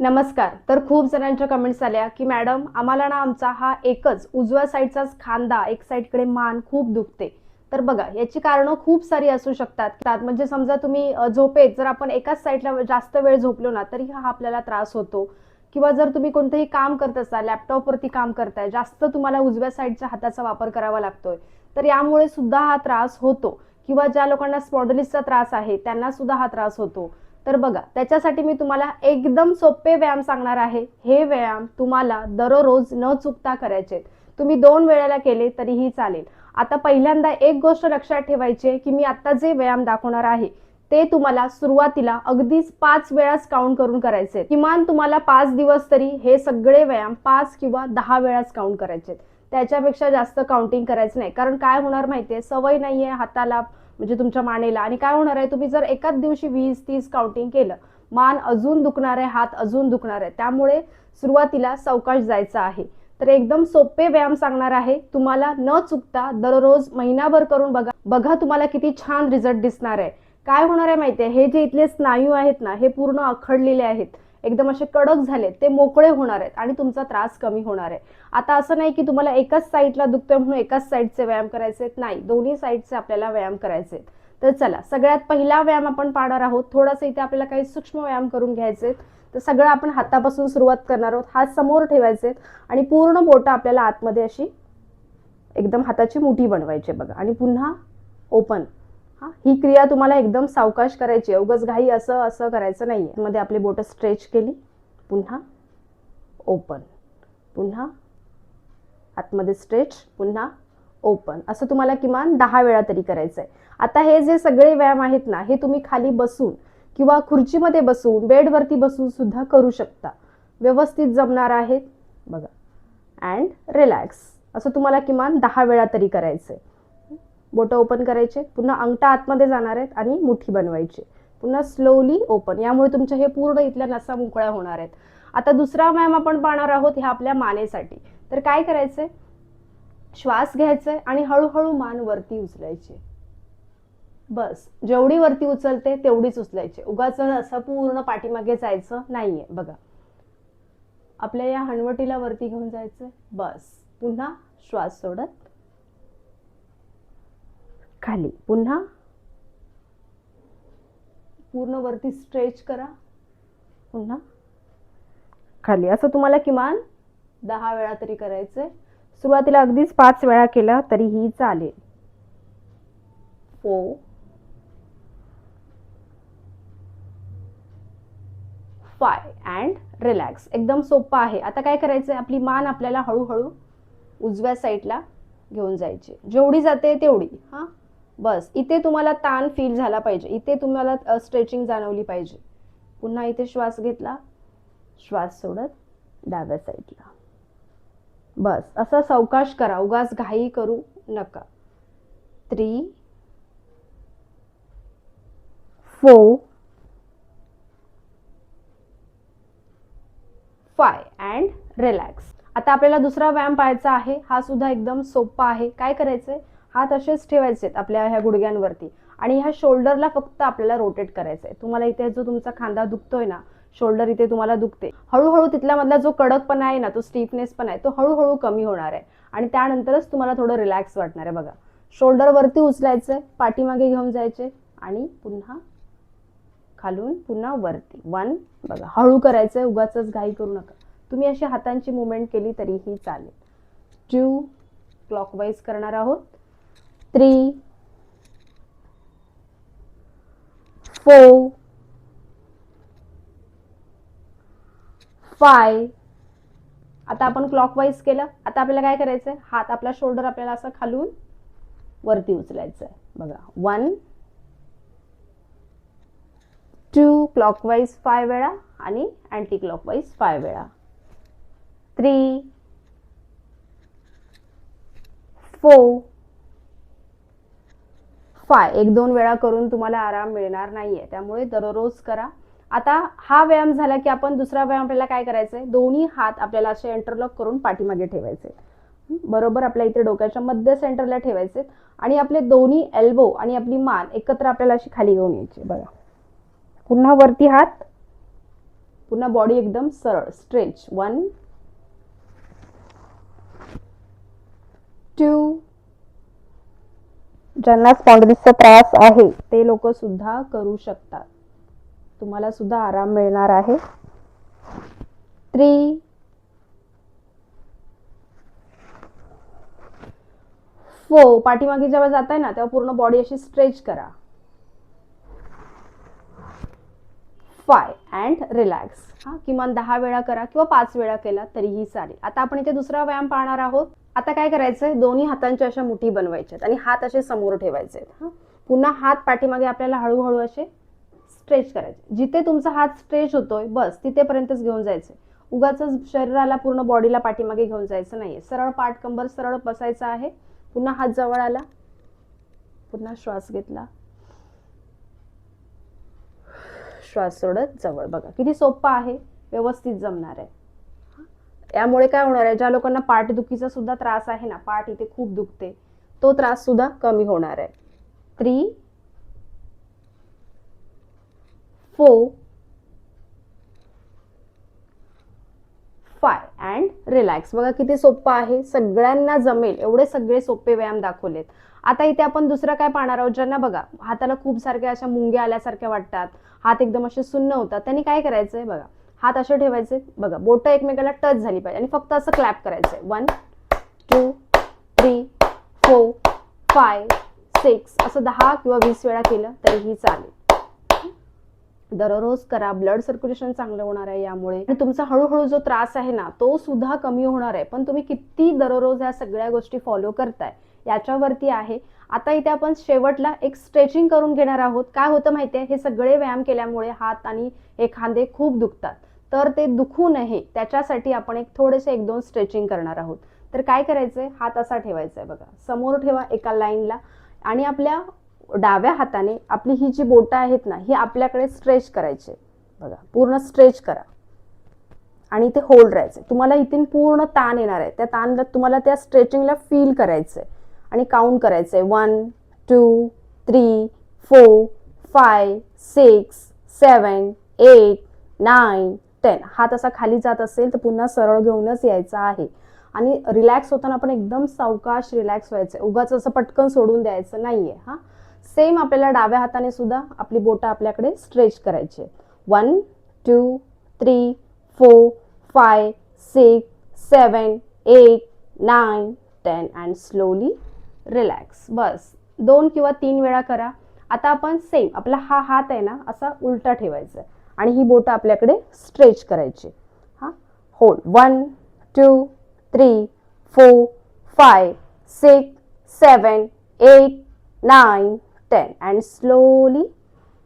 नमस्कार. तर खूप जणांच्या कमेंट्स आल्या की मॅडम आम्हाला ना आमचा हा एकच उजव्या साईडचाच खांदा एक साईडकडे मान खूप दुखते. तर बघा याची कारणं खूप सारी असू शकतात. त्यात म्हणजे समजा तुम्ही झोपेत जर आपण एकाच साईडला जास्त वेळ झोपलो ना तरी हा आपल्याला त्रास होतो. किंवा जर तुम्ही कोणतंही काम करत असाल लॅपटॉपवरती काम करताय जास्त तुम्हाला उजव्या साईडच्या हाताचा वापर करावा लागतोय तर यामुळे सुद्धा हा त्रास होतो. किंवा ज्या लोकांना स्पॉन्डलिसचा त्रास आहे त्यांना सुद्धा हा त्रास होतो. तर बघा त्याच्यासाठी मी तुम्हाला एकदम सोपे व्यायाम सांगणार आहे. हे व्यायाम तुम्हाला दररोज न चुकता करायचे आहेत. तुम्ही दोन वेळेला केले तरीही चालेल. आता पहिल्यांदा एक गोष्ट लक्षात ठेवायची आहे की मी आता जे व्यायाम दाखवणार आहे ते तुम्हाला सुरुवातीला अगदीच पाच वेळाच काउंट करून करायचे किमान तुम्हाला पाच दिवस तरी हे सगळे व्यायाम पाच किंवा दहा वेळाच काउंट करायचे आहेत. त्याच्यापेक्षा जास्त काउंटिंग करायचं नाही. कारण काय होणार माहितीये? सवय नाहीये हाताला. म्हणजे तुमच्या मानेला. आणि काय होणार आहे तुम्ही जर एकाच दिवशी वीस तीस काउंटिंग केलं मान अजून दुखणार आहे हात अजून दुखणार आहे त्यामुळे सुरुवातीला सावकाश जायचं आहे. तर एकदम सोपे व्यायाम सांगणार आहे. तुम्हाला न चुकता दररोज महिनाभर करून बघा. बघा तुम्हाला किती छान रिझल्ट दिसणार आहे. काय होणार आहे माहिती आहे हे जे इथले स्नायू आहेत ना हे पूर्ण अखडलेले आहेत. एकदम असे कडक झालेत ते मोकळे होणार आहेत आणि तुमचा त्रास कमी होणार आहे. आता असं नाही की तुम्हाला एकाच साईडला दुखतोय म्हणून एकाच साईडचे व्यायाम करायचे आहेत. नाही दोन्ही साईडचे आपल्याला व्यायाम करायचे आहेत. तर चला सगळ्यात पहिला व्यायाम आपण पाहणार आहोत. थोडासा इथे आपल्याला काही सूक्ष्म व्यायाम करून घ्यायचे आहेत. तर सगळं आपण हातापासून सुरुवात करणार आहोत. हात समोर ठेवायचे आहेत आणि पूर्ण बोटं आपल्याला आतमध्ये अशी एकदम हाताची मुठी बनवायची आहे बघा. आणि पुन्हा ओपन हा ही क्रिया तुम्हाला एकदम सावकाश करायची आहे. उगाच घाई असं असं करायचं नाही आहे मध्ये आपली बोटं स्ट्रेच केली. पुन्हा ओपन. पुन्हा आतमध्ये स्ट्रेच. पुन्हा ओपन. असं तुम्हाला किमान दहा वेळा तरी करायचं आहे आता हे जे सगळे व्यायाम आहेत ना हे तुम्ही खाली बसून किंवा खुर्चीमध्ये बसून बेडवरती बसून सुद्धा करू शकता. व्यवस्थित जमणार आहेत. बघा. अँड रिलॅक्स असं तुम्हाला किमान दहा वेळा तरी करायचं आहे बोटं ओपन करायचे पुन्हा अंगठा आतमध्ये जाणार आहेत आणि मुठी बनवायची. पुन्हा स्लोली ओपन यामुळे तुमच्या हे पूर्ण इथल्या नसा मोकळ्या होणार आहेत. आता दुसरा व्यायाम आपण पाहणार आहोत ह्या आपल्या मानेसाठी. तर काय करायचंय? श्वास घ्यायचंय आणि हळूहळू मान वरती उचलायची. बस. जेवढी वरती उचलते तेवढीच उचलायची. उगाच असं पूर्ण पाठीमागे जायचं नाहीये. बघा. आपल्या या हणवटीला वरती घेऊन जायचं बस. पुन्हा श्वास सोडत खाली. पुन्हा? पूर्ण वरती स्ट्रेच करा. पुन्हा? खाली. असं तुम्हाला किमान दहा वेळा तरी करायचंय. सुरुवातीला अगदीच पाच वेळा केला तरीही चालेल. फोर फाय अँड रिलॅक्स एकदम सोपं आहे. आता काय करायचंय? आपली मान आपल्याला हळूहळू उजव्या साईडला घेऊन जायची. जेवढी जाते तेवढी. हां? बस इथे तुम्हाला ताण फील झाला पाहिजे. इथे तुम्हाला स्ट्रेचिंग जाणवली पाहिजे. पुन्हा इथे श्वास घेतला. श्वास सोडत डाव्या साईडला बस असा सावकाश करा. उगाच घाई करू नका. Three four five and relax आता आपल्याला दुसरा व्यायाम पाहायचा आहे. हा सुद्धा एकदम सोपा आहे. काय करायचंय? हात असेच ठेवायचे आपल्या ह्या गुडघ्यांवरती. आणि ह्या शोल्डरला फक्त आपल्याला रोटेट करायचं आहे तुम्हाला इथे जो तुमचा खांदा दुखतोय ना शोल्डर इथे तुम्हाला दुखते. हळूहळू तिथला मधला जो कडकपणा आहे ना तो स्टीफनेस पण आहे तो हळूहळू कमी होणार आहे. आणि त्यानंतरच तुम्हाला थोडं रिलॅक्स वाटणार आहे बघा. शोल्डर वरती उचलायचंय पाठीमागे घेऊन जायचे आणि पुन्हा खालून पुन्हा वरती. वन बघा हळू करायचंय उगाच घाई करू नका. तुम्ही अशी हातांची मुवमेंट केली तरीही चालेल. ट्यू क्लॉकवाईज करणार आहोत. Three four five. आता आपण क्लॉकवाईज केलं. आता आपल्याला काय करायचंय? हात आपला शोल्डर आपल्याला असं खालून वरती उचलायचं आहे बघा. वन टू क्लॉकवाईज फाय वेळा आणि अँटी क्लॉकवाईज फाय वेळा. थ्री फोर फाय एक दोन वेळा करून तुम्हाला आराम मिळणार नाहीये. त्यामुळे दररोज करा. आता हा व्यायाम झाला की आपण दुसरा व्यायाम आपल्याला काय करायचंय? दोन्ही हात आपल्याला असे इंटरलॉक करून पाठीमागे ठेवायचे. बरोबर? आपल्या इथे डोक्याच्या मध्य सेंटरला ठेवायचे आणि आपले दोन्ही एल्बो आणि आपली मान एकत्र आपल्याला अशी खाली घेऊन यायची. बघा. पुन्हा वरती हात. पुन्हा बॉडी एकदम सरळ. स्ट्रेच वन टू ज्यांना स्पॉन्डिलिसचा त्रास आहे ते लोक सुद्धा करू शकतात. तुम्हाला सुद्धा आराम मिळणार आहे. थ्री फो पाठीमागे जेव्हा जाताय ना तेव्हा पूर्ण बॉडी अशी स्ट्रेच करा. फाय अँड रिलॅक्स हा किमान दहा वेळा करा किंवा पाच वेळा केला तरीही चालेल. आता आपण इथे दुसरा व्यायाम पाहणार आहोत. आता काय करायचंय? दोन्ही हातांच्या अशा मुठी बनवायच्यात आणि हात असे समोर ठेवायचे आहेत पुन्हा हात पाठीमागे आपल्याला हळूहळू असे स्ट्रेच करायचे. जिथे तुमचा हात स्ट्रेच होतोय बस तिथेपर्यंतच घेऊन जायचे उगाच शरीराला पूर्ण बॉडीला पाठीमागे घेऊन जायचं नाहीये. सरळ पाठ कंबर सरळ बसायचं आहे. पुन्हा हात जवळ आला. पुन्हा श्वास घेतला. श्वास सोडत जवळ. बघा किती सोपं आहे. व्यवस्थित जमणार आहे. यामुळे काय होणार आहे ज्या लोकांना पाठदुखीचा सुद्धा त्रास आहे ना पाठ इथे खूप दुखते तो त्रास सुद्धा कमी होणार आहे. Three four five and relax बघा किती सोपं आहे. सगळ्यांना जमेल एवढे सगळे सोपे व्यायाम दाखवलेत. आता इथे आपण दुसरं काय पाहणार आहोत ज्यांना बघा हाताला खूप सारख्या अशा मुंग्या आल्यासारख्या वाटतात हात एकदम असे सुन्न होतात त्यांनी काय करायचंय बघा. हात असे ठेवायचे. बघा बोट एकमेकाला टच झाली पाहिजे आणि फक्त असं क्लॅप करायचंय one two three four five six असं दहा किंवा वीस वेळा केलं तरीही चालेल. दररोज करा. ब्लड सर्क्युलेशन चांगलं होणार आहे यामुळे. आणि तुमचा हळूहळू जो त्रास आहे ना तो सुद्धा कमी होणार आहे. पण तुम्ही किती दररोज या सगळ्या गोष्टी फॉलो करताय याच्यावरती आहे. आता इथे आपण शेवटला एक स्ट्रेचिंग करून घेणार आहोत. काय होतं माहिती आहे हे सगळे व्यायाम केल्यामुळे हात आणि हे खांदे खूप दुखतात. तर ते दुखू नये त्याच्यासाठी आपण एक थोडेसे एक दोन स्ट्रेचिंग करणार आहोत. तर काय करायचंय? हात असा ठेवायचा आहे बघा. समोर ठेवा एका लाईनला आणि आपल्या डाव्या हाताने आपली ही जी बोटं आहेत ना ही आपल्याकडे स्ट्रेच करायचे. बघा पूर्ण स्ट्रेच करा. आणि ते होल्ड राहायचे तुम्हाला इथून पूर्ण ताण येणार आहे. त्या ताणला तुम्हाला त्या स्ट्रेचिंगला फील करायचंय. आणि काउंट करायचंय. One two three four five six seven eight nine ten. हात असा खाली जात असेल तर पुन्हा सरळ घेऊनच यायचा आहे. आणि रिलॅक्स होताना आपण एकदम सावकाश रिलॅक्स व्हायचं. उगाच असं पटकन सोडून द्यायचं नाहीये हा. सेम आपल्याला डाव्या हाताने सुद्धा आपली बोटं आपल्याकडे स्ट्रेच करायची one two three four five six seven eight nine ten and slowly relax. बस. दोन किंवा तीन वेळा करा. आता आपण सेम आपला हा हात आहे ना असा उलटा ठेवायचा आहे. आणि ही बोटं आपल्याकडे स्ट्रेच करायची. हां? Hold one two three four five six seven eight nine ten and slowly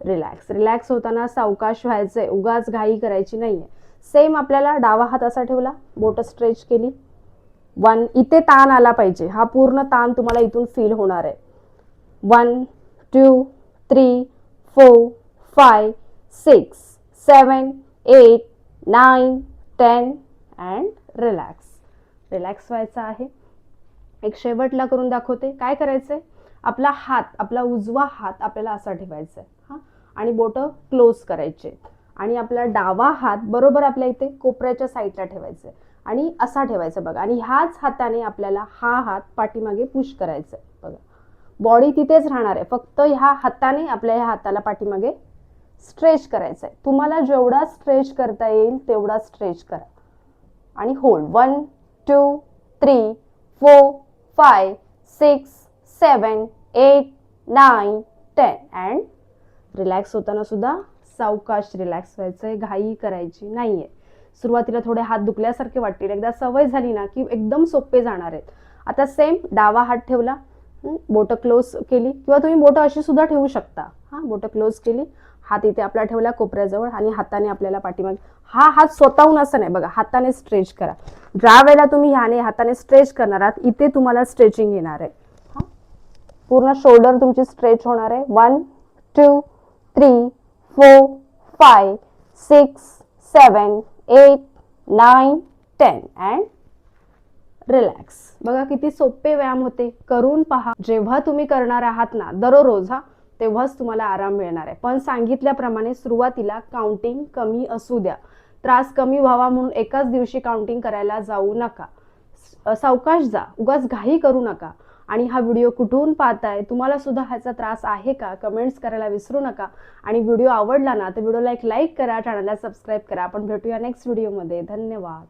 relax relax होताना सावकाश आहे उगाच घाई करायची नाही आहे सेम आपल्याला डावा हात असा ठेवला. बोटं स्ट्रेच केली. वन इथे ताण आला पाहिजे. हा पूर्ण ताण तुम्हाला इथून फील होणार आहे. One two three four five six seven eight nine ten and relax relax व्हायचं आहे. एक शेवटला करून दाखवते. काय करायचं आहे आपला हात आपला उजवा हात आपल्याला असा ठेवायचा आहे हां? आणि बोटं क्लोज करायचे. आणि आपला डावा हात बरोबर आपल्या इथे कोपऱ्याच्या साईडला ठेवायचा आहे आणि असा ठेवायचा बघा. आणि ह्याच हाताने आपल्याला हा हात पाठीमागे पुश करायचा आहे बघा. बॉडी तिथेच राहणार आहे. फक्त ह्या हाताने आपल्या ह्या हाताला पाठीमागे स्ट्रेच करायचं आहे तुम्हाला जेवढा स्ट्रेच करता येईल तेवढा स्ट्रेच करा. आणि hold one two three four five six seven eight nine ten and relax होताना सुद्धा सावकाश रिलॅक्स व्हायचं आहे घाई करायची नाही आहे सुरुवातीला थोडे हात दुखल्यासारखे वाटतील. एकदा सवय झाली ना की एकदम सोपे जाणार आहेत. आता सेम डावा हात ठेवला. बोटं क्लोज केली. किंवा तुम्ही बोटं अशी सुद्धा ठेवू शकता. हां बोटं क्लोज केली. हात इथे आपला ठेवला कोपऱ्याजवळ आणि हाताने आपल्याला पाठीमागे. हा हात स्वतःहून असं नाही बघा हाताने स्ट्रेच करा. ज्या वेळेला तुम्ही ह्याने हाताने स्ट्रेच करणार आहात इथे तुम्हाला स्ट्रेचिंग येणार आहे. पूर्ण शोल्डर तुमची स्ट्रेच होणार आहे. One two three four five six seven eight nine ten and relax बघा किती सोपे व्यायाम होते. करून पहा. जेव्हा तुम्ही करणार आहात ना दररोज हा तेव्हाच तुम्हाला आराम मिळणार आहे. पण सांगितल्याप्रमाणे सुरुवातीला काउंटिंग कमी असू द्या. त्रास कमी व्हावा म्हणून एकाच दिवशी काउंटिंग करायला जाऊ नका. सावकाश जा. उगाच घाई करू नका. आणि हा व्हिडिओ कुठून पाहताय? तुम्हाला सुद्धा ह्याचा त्रास आहे का? कमेंट्स करायला विसरू नका. आणि व्हिडिओ आवडला ना तर व्हिडिओला एक लाईक करा चॅनलला सबस्क्राईब करा. आपण भेटूया नेक्स्ट व्हिडिओमध्ये धन्यवाद.